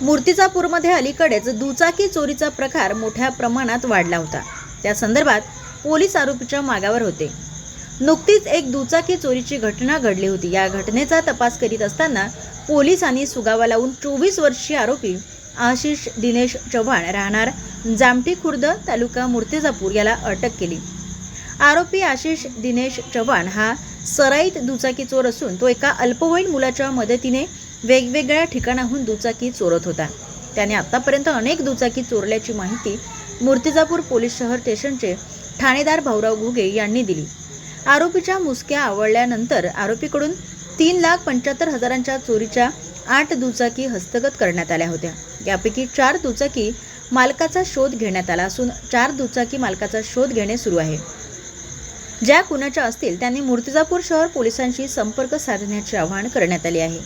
मूर्तिजापूरमध्ये अलीकडेच दुचाकी चोरीचा प्रकार मोठ्या प्रमाणात वाढला होता. त्या संदर्भात पोलीस आरोपीच्या मागावर होते. नुकतीच एक दुचाकी चोरीची घटना घडली होती. या घटनेचा तपास करीत असताना पोलिसांनी सुगावा लावून चोवीस वर्षीय आरोपी आशिष दिनेश चव्हाण राहणार जामठी खुर्द तालुका मूर्तिजापूर याला अटक केली. आरोपी आशिष दिनेश चव्हाण हा सराईत दुचाकी चोर असून तो एका अल्पवयीन मुलाच्या मदतीने वेगवेगळ्या ठिकाणाहून दुचाकी चोरत होता. त्याने आतापर्यंत अनेक दुचाकी चोरल्याची माहिती मूर्तिजापूर पोलीस शहर स्टेशनचे ठाणेदार भाऊराव घुगे यांनी दिली. आरोपीच्या मुसक्या आवळल्यानंतर आरोपीकडून तीन लाख पंच्याहत्तर हजारांच्या चोरीच्या आठ दुचाकी हस्तगत करण्यात आल्या होत्या. यापैकी चार दुचाकी मालकाचा शोध घेण्यात आला असून चार दुचाकी मालकाचा शोध घेणे सुरू आहे. ज्या कुणाच्या असतील त्यांनी मूर्तिजापूर शहर पोलिसांशी संपर्क साधण्याचे आवाहन करण्यात आले आहे.